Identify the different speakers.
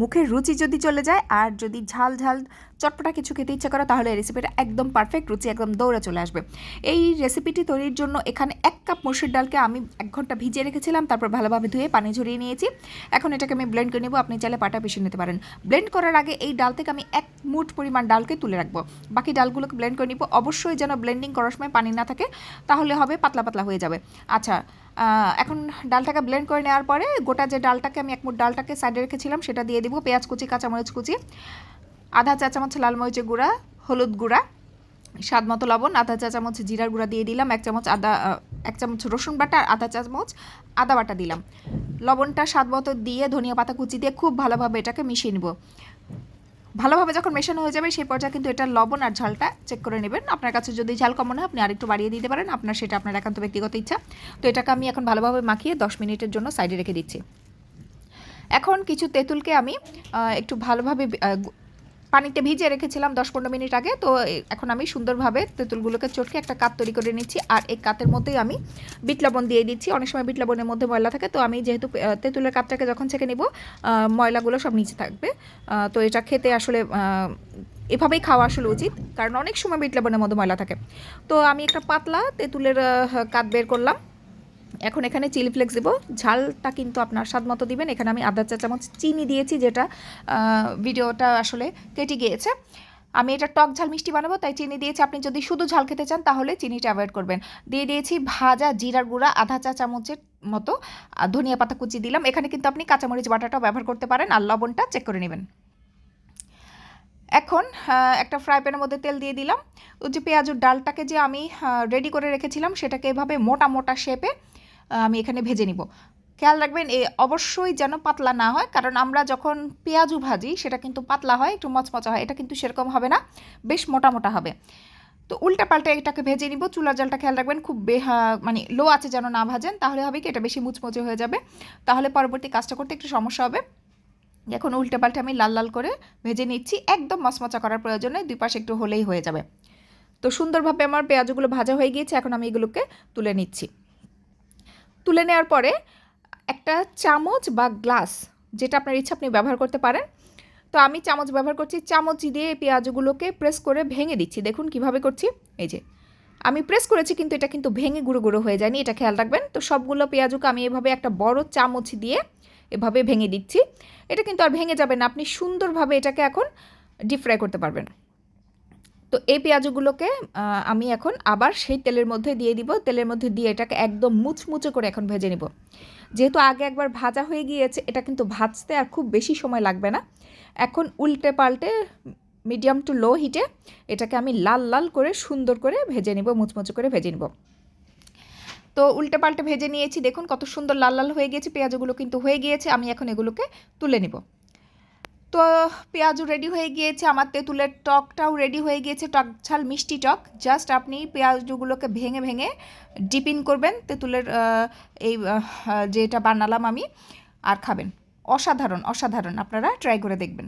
Speaker 1: মুখের রুচি যদি চলে যায় আর যদি ঝাল ঝাল চটপটা কিছু খেতে ইচ্ছা করে, তাহলে এই রেসিপিটা একদম পারফেক্ট রুচি একদম দৌড়ে চলে আসবে। এই রেসিপিটি তৈরির জন্য এখানে এক কাপ মসুর ডালকে আমি এক ঘণ্টা ভিজিয়ে রেখেছিলাম, তারপর ভালোভাবে ধুয়ে পানি ঝরিয়ে নিয়েছি। এখন এটাকে আমি ব্লেন্ড করে নেব, আপনি চাইলে পাটা পিষে নিতে পারেন। ব্লেন্ড করার আগে এই ডাল থেকে আমি এক মুঠ পরিমাণ ডালকে তুলে রাখব। বাকি ডালগুলোকে ব্লেন্ড করে নিব। অবশ্যই যেন ব্লেন্ডিং করার সময় পানি না থাকে, তাহলে হবে পাতলা পাতলা হয়ে যাবে। আচ্ছা এখন ডালটাকে ব্লেন্ড করে নেওয়ার পরে গোটা যে ডালটাকে আমি এক মুঠ ডালটাকে সাইডে রেখেছিলাম, সেটা দিয়ে দিব পেঁয়াজ কুচি, কাঁচামরিচ কুচি, আধা চা চামচ লাল মরিচের গুঁড়া, হলুদ গুঁড়া, স্বাদ মতো লবণ, আধা চা চামচ জিরার গুঁড়া দিয়ে দিলাম, এক চামচ আদা এক চামচ রসুন বাটা আর আধা চামচ আদা বাটা দিলাম। লবণটা স্বাদ মতো দিয়ে ধনিয়া পাতা কুচি দিয়ে খুব ভালোভাবে এটাকে মিশিয়ে নিব। ভালোভাবে যখন মেশানো হয়ে যাবে, সেই পর্যায়ে কিন্তু এটা লবণ আর ঝালটা চেক করে নেবেন। আপনার কাছে যদি ঝাল কম হয়, আপনি আরেকটু বাড়িয়ে দিতে পারেন। আপনার সেটা আপনার একান্ত ব্যক্তিগত ইচ্ছা। তো এটাকে আমি এখন ভালোভাবে মাখিয়ে দশ মিনিটের জন্য সাইডে রেখে দিচ্ছি। এখন কিছু তেঁতুলকে আমি একটু ভালোভাবে পানিতে ভিজিয়ে রেখেছিলাম দশ পনেরো মিনিট আগে। তো এখন আমি সুন্দরভাবে তেঁতুলগুলোকে চটকে একটা কাত তৈরি করে নিচ্ছি আর এই কাতের মধ্যেই আমি বিট লবণ দিয়ে দিচ্ছি। অনেক সময় বিট লবণের মধ্যে ময়লা থাকে, তো আমি যেহেতু তেঁতুলের কাতটাকে যখন ছেঁকে নিব ময়লাগুলো সব নিচে থাকবে। তো এটা খেতে আসলে এভাবেই খাওয়া আসলে উচিত, কারণ অনেক সময় বিট লবণের মধ্যে ময়লা থাকে। তো আমি একটা পাতলা তেঁতুলের কাত বের করলাম। এখন এখানে চিলি ফ্লেক্স দেবো। ঝালটা কিন্তু আপনার স্বাদ মতো দিবেন। এখানে আমি আধা চা, চামচ, চিনি দিয়েছি, যেটা ভিডিওটা আসলে কেটে গিয়েছে। আমি এটা টক ঝাল মিষ্টি বানাবো, তাই চিনি দিয়েছি। আপনি যদি শুধু ঝাল খেতে চান, তাহলে চিনিটা অ্যাভয়েড করবেন। দিয়ে দিয়েছি ভাজা জিরার গুঁড়া, আধা চা চামচের মতো ধনিয়া পাতা কুচি দিলাম। এখানে কিন্তু আপনি কাঁচামরিচ বাটাটাও ব্যবহার করতে পারেন, আর লবণটা চেক করে নেবেন। এখন একটা ফ্রাই প্যানের মধ্যে তেল দিয়ে দিলাম। ওই যে পেঁয়াজুর ডালটাকে যে আমি রেডি করে রেখেছিলাম, সেটাকে এভাবে মোটা মোটা শেপে আমি এখানে ভেজে নিব। খেয়াল রাখবেন, এ অবশ্যই যেন পাতলা না হয়, কারণ আমরা যখন পেঁয়াজু ভাজি, সেটা কিন্তু পাতলা হয়, একটু মচমচা হয়, এটা কিন্তু সেরকম হবে না, বেশ মোটা মোটা হবে। তো উল্টা পাল্টা এটাকে ভেজে নিব, চুলার জালটা খেয়াল রাখবেন, খুব বেহা মানে লো আছে যেন না ভাজেন, তাহলে হবে কি, এটা বেশি মুচমুচে হয়ে যাবে। তাহলে পরবর্তী কাজটা করতে একটু সমস্যা হবে। এখন উল্টে পাল্টে আমি লাল লাল করে ভেজে নিচ্ছি। একদম মচমচা করার প্রয়োজনে দুই পাশে একটু হলেই হয়ে যাবে। তো সুন্দরভাবে আমার পেঁয়াজগুলো ভাজা হয়ে গিয়েছে, এখন আমি এগুলোকে তুলে নিচ্ছি। তুলে নেওয়ার পরে একটা চামচ বা গ্লাস, যেটা আপনার ইচ্ছা আপনি ব্যবহার করতে পারেন। তো আমি চামচ ব্যবহার করছি, চামচ দিয়ে পেঁয়াজগুলোকে প্রেস করে ভেঙে দিচ্ছি। দেখুন কীভাবে করছি, এই যে। আমি প্রেস করেছি কিন্তু এটা কিন্তু ভেঙে গুঁড়ো গুঁড়ো হয়ে যায়নি, এটা খেয়াল রাখবেন। তো সবগুলো পেঁয়াজুকে আমি এভাবে একটা বড় চামচ দিয়ে এভাবে ভেঙে দিচ্ছি। এটা কিন্তু আর ভেঙে যাবে না। আপনি সুন্দরভাবে এটাকে এখন ডিপ ফ্রাই করতে পারবেন। তো এই পেঁয়াজগুলোকে আমি এখন আবার সেই তেলের মধ্যে দিয়ে দিব। তেলের মধ্যে দিয়ে এটাকে একদম মুচমুচে করে এখন ভেজে নিব। যেহেতু আগে একবার ভাজা হয়ে গিয়েছে, এটা কিন্তু ভাজতে আর খুব বেশি সময় লাগবে না। এখন উল্টে পাল্টে মিডিয়াম টু লো হিটে এটাকে আমি লাল লাল করে সুন্দর করে ভেজে নিব, মুচমুচে করে ভেজে নিব। তো উল্টে পাল্টে ভেজে নিয়েছি। দেখুন কত সুন্দর লাল লাল হয়ে গিয়েছে, পেঁয়াজগুলো কিন্তু হয়ে গিয়েছে, আমি এখন এগুলোকে তুলে নিব। তো পেঁয়াজও রেডি হয়ে গিয়েছে, আমার তেঁতুলের টকটাও রেডি হয়ে গিয়েছে, টক ঝাল, মিষ্টি টক। জাস্ট আপনি পেঁয়াজগুলোকে ভেঙে ভেঙে ডিপিন করবেন, তেঁতুলের এই যেটা বানালাম আমি, আর খাবেন। অসাধারণ অসাধারণ, আপনারা ট্রাই করে দেখবেন।